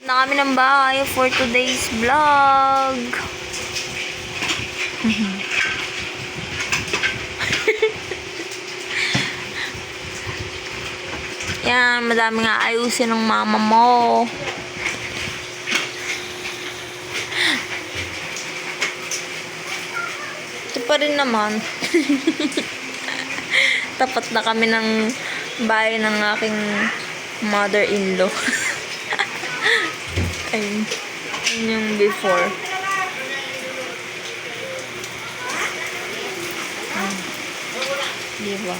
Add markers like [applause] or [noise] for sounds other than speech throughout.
Na kami ng bahay for today's vlog. [laughs] Yan, madami nga ayusin ng mama mo. Ito pa rin naman. [laughs] Tapat na kami ng bahay ng aking mother-in-law. [laughs] Ayun. Yun yung before. Ah. Diba?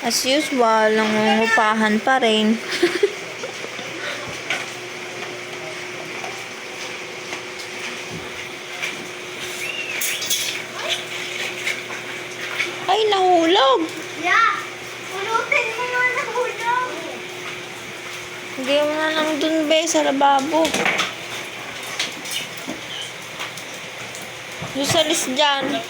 As usual, nangungupahan pa rin. [laughs] Ay, nahulog! Yeah! Pulutin mo nga ng hulog! Hindi mo na lang dun, be, sa lababo. Yung salis dyan.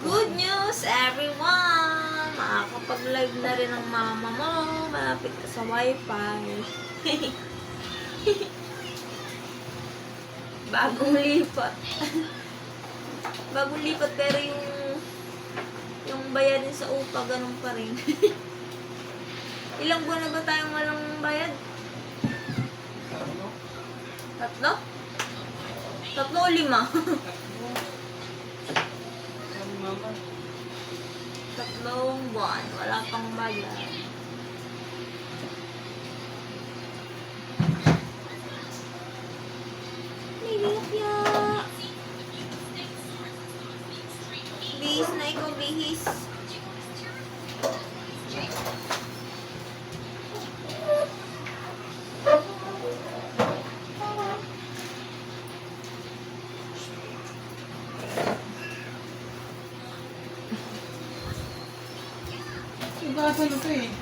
Good news, everyone! Makakapag-live na rin ang mama mo. Malapit ka sa wifi. [laughs] Bagong lipat. [laughs] Bagong lipat pero yung yung bayad din sa upa, ganun pa rin. [laughs] Ilang buwan na ba tayong walang bayad? Tatlo? Tatlo o lima? Ang mama. Tatlong buwan, wala pang bayad. Nilipya! Bihis na ikaw, bihis. Ibasan na to eh.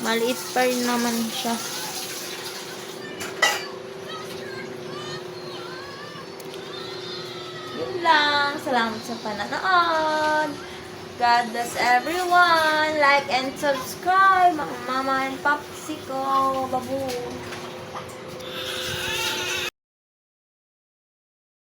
Maliit pa rin naman siya. Yun lang. Salamat sa pananood. God bless everyone. Like and subscribe. Mga mama and papsi ko. Babu.